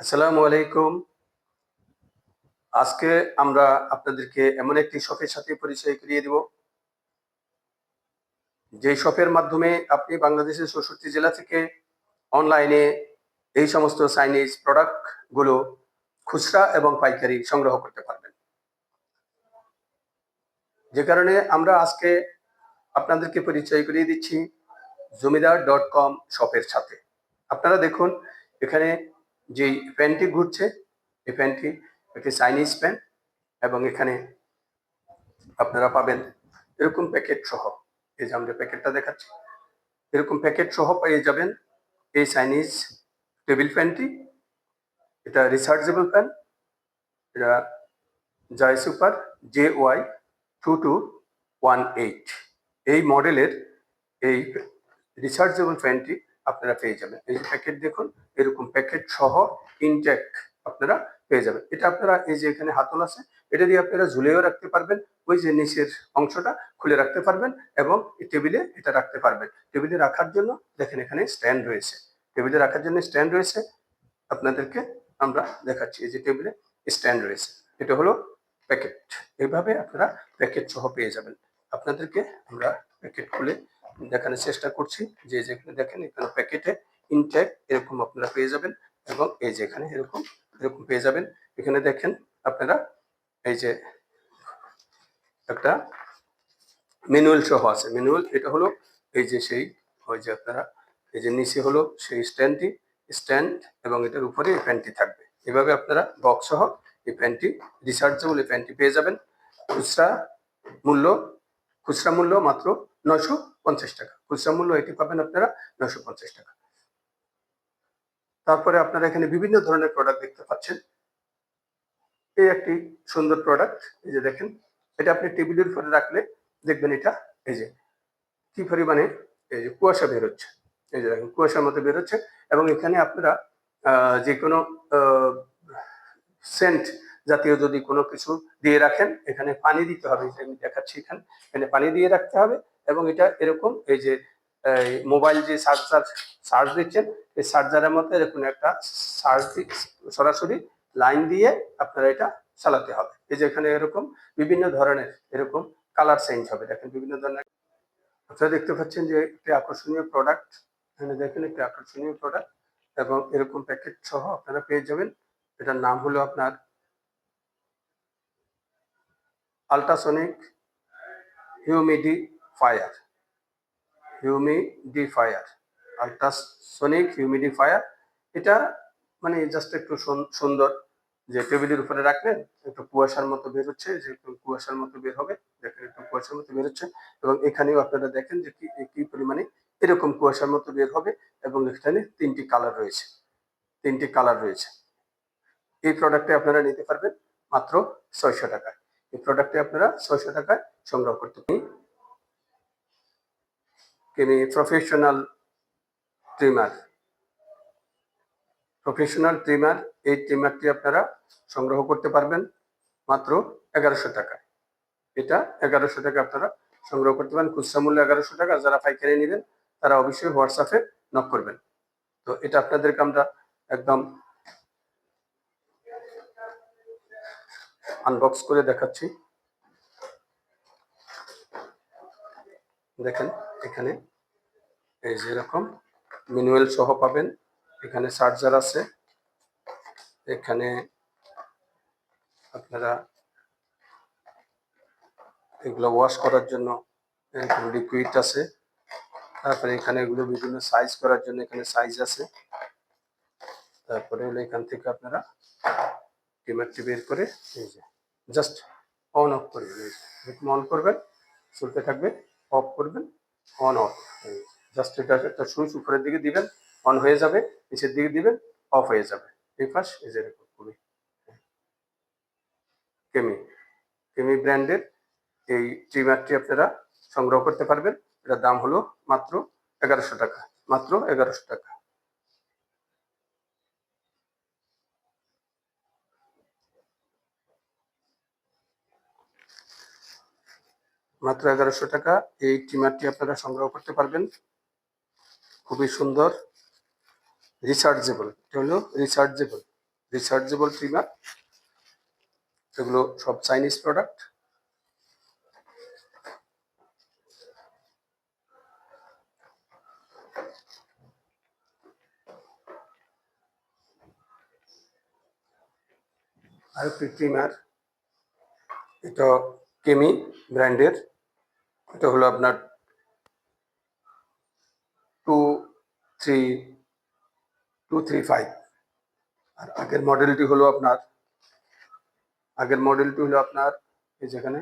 আসসালামু আলাইকুম। আজকে আমরা আপনাদেরকে এমন একটি শপের সাথে পরিচয় করিয়ে দিব। যে শপের মাধ্যমে আপনি বাংলাদেশের চৌষট্টি জেলা থেকে অনলাইনে এই সমস্ত চাইনিজ প্রোডাক্টগুলো খুচরা এবং পাইকারি সংগ্রহ করতে পারবেন। যে কারণে আমরা আজকে আপনাদেরকে পরিচয় করিয়ে দিচ্ছি জমিদার ডট কম শপের সাথে। আপনারা দেখুন, এখানে যে প্যান্টটি ঘুরছে, এই প্যান্টটি একটি চাইনিজ প্যান্ট এবং এখানে আপনারা পাবেন এরকম প্যাকেট সহ। এই যে আমরা প্যাকেটটা দেখাচ্ছি। এরকম প্যাকেট সহ পেয়ে যাবেন এই চাইনিজ টেবিল প্যান্টটি। এটা রিসার্চেবল প্যান এটা Joy super J Y two two one eight এই মডেলের এই রিসার্চেবল ফ্যানটি আপনারা পেয়ে যাবেন। এই যে প্যাকেট দেখুন, এরকম প্যাকেট সহ ইনটেক আপনারা পেয়ে যাবেন। এটা আপনারা এই যে এখানে হাতল আছে, এটা দিয়ে আপনারা ঝুলেও রাখতে পারবেন, ওই যে নিচের অংশটা খুলে রাখতে পারবেন এবং টেবিলে এটা রাখতে পারবেন। টেবিলে রাখার জন্য দেখেন এখানে স্ট্যান্ড রয়েছে। টেবিলে রাখার জন্য স্ট্যান্ড রয়েছে। আপনাদেরকে আমরা দেখাচ্ছি, এই যে টেবিলে স্ট্যান্ড রয়েছে। এটা হলো প্যাকেট এইভাবে আপনারা প্যাকেট সহ পেয়ে যাবেন। আপনাদেরকে আমরা প্যাকেট খুলে দেখানোর চেষ্টা করছি। যে যেখানে দেখেন, এখানে প্যাকেটে ইনটেক এরকম আপনারা পেয়ে যাবেন এবং এই যে এখানে এরকম এরকম পেয়ে যাবেন। এখানে দেখেন আপনারা এই যে একটা ম্যানুয়াল সহ আছে। ম্যানুয়াল এটা হলো এই যে সেই, ওই যে আপনারা, এই যে নিচে হলো সেই স্ট্যান্ডটি স্ট্যান্ড এবং এটার উপরে এই প্যান্টটি থাকবে। এভাবে আপনারা বক্স সহ এই প্যান্টটি রিসার্চেবল এই প্যান্টটি পেয়ে যাবেন। খুচরা মূল্য খুচরা মূল্য মাত্র নয়শো পঞ্চাশ টাকা। খুচরা মূল্য এটি পাবেন আপনারা নয়শো পঞ্চাশ টাকা। তারপরে আপনারা এখানে বিভিন্ন ধরনের প্রোডাক্ট দেখতে পাচ্ছেন। এই একটি সুন্দর প্রোডাক্ট এই যে দেখেন, এটা আপনি টেবিলের উপরে রাখলে দেখবেন এটা, এই যে, কি পরিমাণে, এই যে কুয়াশা বেরোচ্ছে এই যে দেখেন, কুয়াশার মতো বেরোচ্ছে এবং এখানে আপনারা যে কোনো সেন্ট জাতীয় যদি কোনো কিছু দিয়ে রাখেন, এখানে পানি দিতে হবে। আমি দেখাচ্ছি এখানে। এখানে পানি দিয়ে রাখতে হবে। এবং এটা এরকম এই যে মোবাইল যে চার্জার চার্জ দিচ্ছেন, এই চার্জারের মধ্যে এরকম একটা চার্জ সরাসরি লাইন দিয়ে আপনারা এটা চালাতে হবে। এই যে এখানে এরকম বিভিন্ন ধরনের এরকম কালার চেঞ্জ হবে। দেখেন বিভিন্ন ধরনের আপনারা দেখতে পাচ্ছেন যে একটি আকর্ষণীয় প্রোডাক্ট এখানে দেখেন একটি আকর্ষণীয় প্রোডাক্ট এবং এরকম প্যাকেট সহ আপনারা পেয়ে যাবেন। এটার নাম হলো আপনার ultrasonic humidifier humidifier ultrasonic humidifier এটা মানে জাস্ট একটু সুন- সুন্দর যে টেবিলের উপরে রাখলেন একটু কুয়াশার মতো বের হচ্ছে, যে কুয়াশার মতো বের হবে, দেখেন একটু কুয়াশার মতো বের হচ্ছে এবং এখানেও আপনারা দেখেন যে কি কি পরিমাণে এরকম কুয়াশার মতো বের হবে এবং এখানে তিনটি কালার রয়েছে, তিনটি কালার রয়েছে। এই প্রোডাক্টে আপনারা নিতে পারবেন মাত্র ছয়শো টাকায়। এই প্রোডাক্টে আপনারা ছয়শো টাকায় সংগ্রহ করতে পারেন কিনি প্রফেশনাল ট্রিমার প্রফেশনাল ট্রিমার এই ট্রিমারটি আপনারা সংগ্রহ করতে পারবেন মাত্র এগারোশো টাকা। এটা এগারোশো টাকা আপনারা সংগ্রহ করতে পারেন। খুচরা মূল্য এগারোশো টাকা। যারা পাইকারি নেবেন, তারা অবশ্যই হোয়াটসঅ্যাপে নক করবেন। তো এটা আপনাদেরকে আমরা একদম আনবক্স করে দেখাচ্ছি। দেখেন। এখানে। এই যে এরকম ম্যানুয়াল সহ পাবেন। এখানে চার্জার আছে। এখানে আপনারা এগুলো ওয়াশ করার জন্য এরকম লিকুইড আছে। তারপরে এখানে এগুলো বিভিন্ন সাইজ করার জন্য এখানে সাইজ আছে। তারপরে হলো এখান থেকে আপনারা টিমারটি বের করে এই যে জাস্ট অন অফ করবেন। এরকম অন করবেন, চলতে থাকবে অফ করবেন। অন অফ জাস্ট এটা একটা সুইচ উপরের দিকে দিবেন অন হয়ে যাবে, নিচের দিকে দিবেন অফ হয়ে যাবে। এই পাশ, এই যে খুবই কেমি কেমি ব্র্যান্ডের এই ট্রিমারটি আপনারা সংগ্রহ করতে পারবেন। এটার দাম হলো মাত্র এগারোশো টাকা, মাত্র এগারোশো টাকা। মাত্র এগারোশো টাকা। এই ট্রিমারটি আপনারা সংগ্রহ করতে পারবেন। খুবই সুন্দর রিচার্জেবল হলো রিচার্জেবল রিচার্জেবল ট্রিমার এগুলো সব চাইনিজ প্রোডাক্ট আরেকটি ট্রিমার এটা কেমি ব্র্যান্ডের। এটা হলো আপনার two three two three five আর আগের মডেলটি হলো আপনার, আগের মডেলটি হলো আপনার, এই যেখানে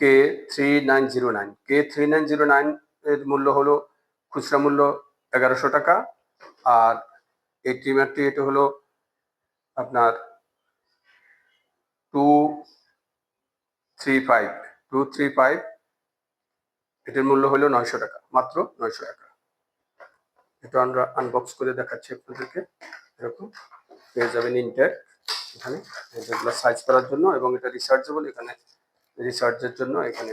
K three nine zero nine K three nine zero nine এর মূল্য হলো খুচরা মূল্য এগারোশো টাকা। আর এই ট্রিমারটি, এটা হলো আপনার two three five two three five এটার মূল্য হলো নয়শো টাকা, মাত্র নয়শো টাকা। এটা আমরা আনবক্স করে দেখাচ্ছি আপনাদেরকে। এরকম পেয়ে যাবেন ইন্টার এখানে। যেগুলো সাইজ করার জন্য এবং এটা রিসার্চেবল এখানে রিসার্চের জন্য এখানে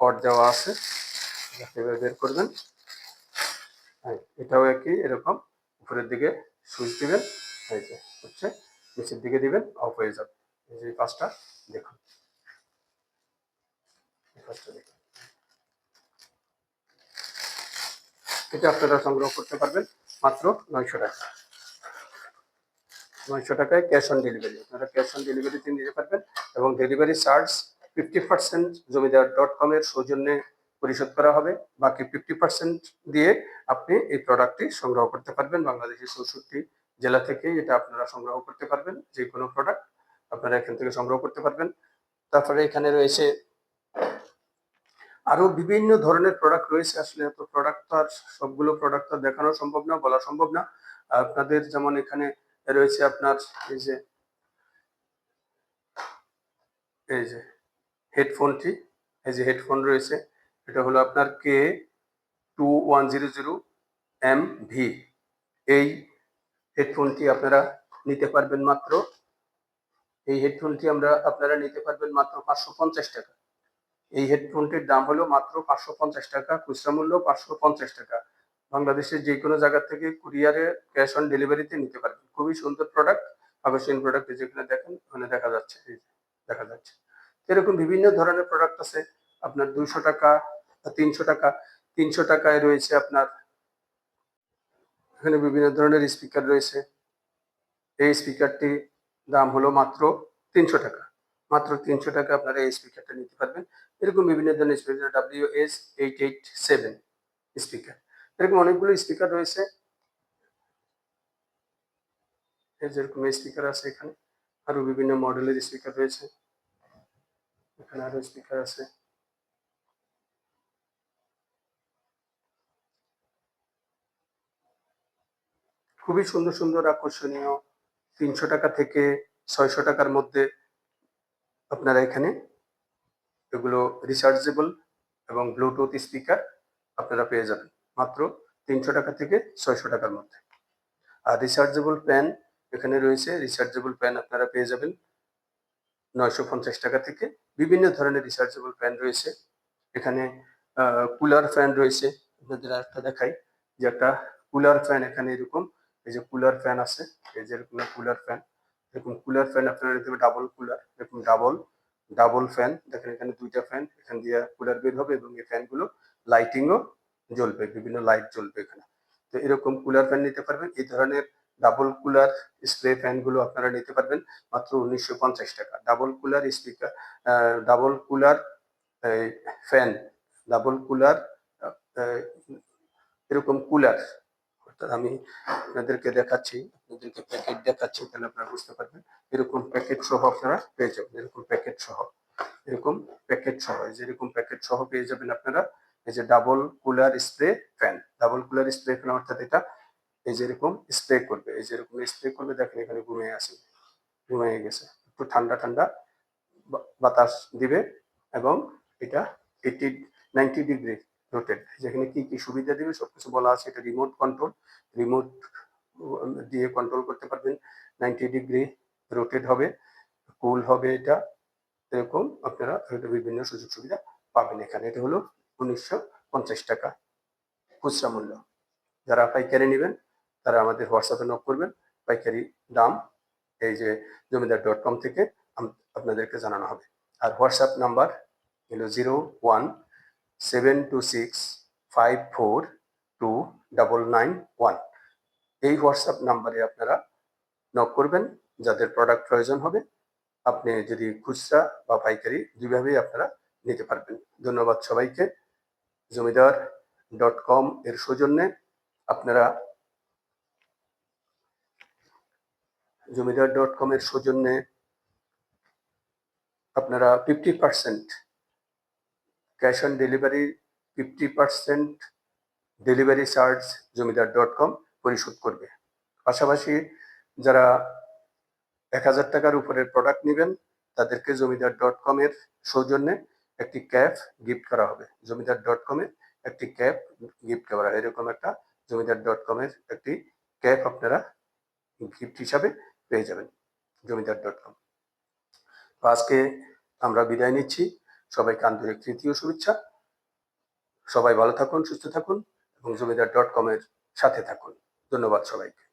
কট দেওয়া আছে। বের করবেন হ্যাঁ এটাও একই, এরকম। উপরের দিকে সুইচ দিবেন। হচ্ছে, নিচের দিকে দিবেন অফ হয়ে যাবে। এই যে দেখুন। এটা আপনারা সংগ্রহ করতে পারবেন মাত্র নয়শো টাকা। নয়শো টাকায় ক্যাশ অন ডেলিভারি আপনারা ক্যাশ অন ডেলিভারিতে নিতে পারবেন এবং delivery charge fifty percent Zamindar dot কমের সৌজন্যে পরিশোধ করা হবে। বাকি ফিফটি পার্সেন্ট দিয়ে আপনি এই প্রোডাক্টটি সংগ্রহ করতে পারবেন। বাংলাদেশের চৌষট্টি জেলা থেকে এটা আপনারা সংগ্রহ করতে পারবেন। যে কোনো প্রোডাক্ট আপনারা এখান থেকে সংগ্রহ করতে পারবেন। তারপরে এখানে রয়েছে আরও বিভিন্ন ধরনের প্রোডাক্ট রয়েছে। আসলে এত প্রোডাক্ট তো আর সবগুলো প্রোডাক্ট তো দেখানো সম্ভব না, বলা সম্ভব না। আপনাদের যেমন এখানে রয়েছে আপনার এই যে এই যে হেডফোনটি, এই যে হেডফোন রয়েছে, এটা হলো আপনার K two one zero zero M V এই হেডফোনটি আপনারা নিতে পারবেন মাত্র এই হেডফোনটি আমরা আপনারা নিতে পারবেন মাত্র পাঁচশো পঞ্চাশ টাকা। এই হেডফোনটির দাম হলো মাত্র পাঁচশো পঞ্চাশ টাকা, খুচরা মূল্য পাঁচশো পঞ্চাশ টাকা। বাংলাদেশের যে কোনো জায়গা থেকে কুরিয়ারে ক্যাশ অন ডেলিভারিতে নিতে পারবেন। খুবই সুন্দর প্রোডাক্ট আকর্ষণীয় প্রোডাক্ট যেখানে দেখেন, ওখানে দেখা যাচ্ছে দেখা যাচ্ছে। এরকম বিভিন্ন ধরনের প্রোডাক্ট আছে। আপনার দুইশো টাকা, তিনশো টাকা, তিনশো টাকায় রয়েছে আপনার, এখানে বিভিন্ন ধরনের স্পিকার রয়েছে। এই স্পিকারটি দাম হলো মাত্র তিনশো টাকা। মাত্র তিনশো টাকা আপনারা এই স্পিকারটা নিতে পারবেন। এরকম বিভিন্ন ধরনের speaker W S eight eight seven speaker এরকম অনেকগুলো স্পিকার রয়েছে। যেরকম স্পিকার আছে এখানে। আরও বিভিন্ন মডেলের স্পিকার রয়েছে। এখানে আরও স্পিকার আছে। খুবই সুন্দর সুন্দর, আকর্ষণীয় তিনশো টাকা থেকে ছয়শো টাকার মধ্যে আপনারা এখানে এগুলো রিচার্জেবল এবং ব্লুটুথ স্পিকার আপনারা পেয়ে যাবেন। মাত্র তিনশো টাকা থেকে ছয়শো টাকার মধ্যে। আর রিচার্জেবল প্যান এখানে রয়েছে। রিচার্জেবল প্যান আপনারা পেয়ে যাবেন নয়শো পঞ্চাশ টাকা থেকে। বিভিন্ন ধরনের রিচার্জেবল ফ্যান রয়েছে। এখানে কুলার ফ্যান রয়েছে। আপনাদের একটা দেখাই যে একটা কুলার ফ্যান এখানে এরকম এই যে কুলার ফ্যান আছে, এই যে এরকম কুলার ফ্যান এরকম কুলার ফ্যান আপনারা নিতে ডাবল কুলার এরকম ডাবল ডাবল ফ্যান দেখেন এখানে দুইটা ফ্যান এখান দিয়ে কুলার বের হবে এবং এই ফ্যানগুলো লাইটিংও জ্বলবে, বিভিন্ন লাইট জ্বলবে এখানে। তো এরকম কুলার ফ্যান নিতে পারবেন, এই ধরনের ডাবল কুলার স্প্রে ফ্যানগুলো আপনারা নিতে পারবেন, মাত্র উনিশশো পঞ্চাশ টাকা। Double cooler speaker double cooler fan double cooler এরকম কুলার অর্থাৎ আমি আপনাদেরকে দেখাচ্ছি, আপনাদেরকে প্যাকেট দেখাচ্ছি, তাহলে আপনারা বুঝতে পারবেন। এরকম প্যাকেট সহ আপনারা পেয়ে যাবেন, এরকম প্যাকেট সহ। এরকম প্যাকেট সহ, এই যে এরকম প্যাকেট সহ পেয়ে যাবেন আপনারা, এই যে double cooler spray fan double cooler spray fan অর্থাৎ এটা, এই যে এরকম স্প্রে করবে, এই যে এরকম স্প্রে করবে, দেখেন এখানে ঘুমিয়ে আছে, ঘুমিয়ে গেছে। একটু ঠান্ডা ঠান্ডা বাতাস দিবে এবং এটা এইটি নাইনটি ডিগ্রি রোটেট যেখানে কি কি সুবিধা দিবে সবকিছু বলা আছে, এটা রিমোট কন্ট্রোল রিমোট দিয়ে কন্ট্রোল করতে পারবেন নাইনটি ডিগ্রি রোটেট হবে কুল হবে এটা, এরকম আপনারা বিভিন্ন সুযোগ সুবিধা পাবেন এখানে, এটা হলো উনিশশো পঞ্চাশ টাকা খুচরা মূল্য। যারা পাইকারি নেবেন, তারা আমাদের হোয়াটসঅ্যাপে নক করবেন, পাইকারি দাম এই যে জমিদার ডট কম থেকে আপনাদেরকে জানানো হবে। আর হোয়াটসঅ্যাপ নাম্বার হলো zero one seven two six five four two double nine one এই হোয়াটসঅ্যাপ নাম্বারে আপনারা নক করবেন, যাদের প্রোডাক্ট প্রয়োজন হবে। আপনি যদি খুচরা বা পাইকারি দুইভাবেই আপনারা নিতে পারবেন। ধন্যবাদ সবাইকে। জমিদার ডট কম এর সৌজন্যে আপনারা জমিদার ডট কম এর সৌজন্যে আপনারা fifty percent cash on delivery fifty percent delivery charge Zamindar dot com পরিশোধ করবে। পাশাপাশি যারা এক হাজার টাকার উপরের প্রোডাক্ট নেবেন, তাদেরকে জমিদার ডট কম এর সৌজন্যে একটি ক্যাপ গিফট করা হবে। জমিদার ডট কমে একটি ক্যাপ গিফট করা এরকম একটা জমিদার ডট কম এর একটি ক্যাপ আপনারা গিফট হিসাবে পেয়ে যাবেন জমিদার ডট কম। আজকে আমরা বিদায় নিচ্ছি। সবাইকে আন্তরিক তৃতীয় শুভেচ্ছা। সবাই ভালো থাকুন, সুস্থ থাকুন এবং জমিদার ডট কম এর সাথে থাকুন। ধন্যবাদ সবাইকে।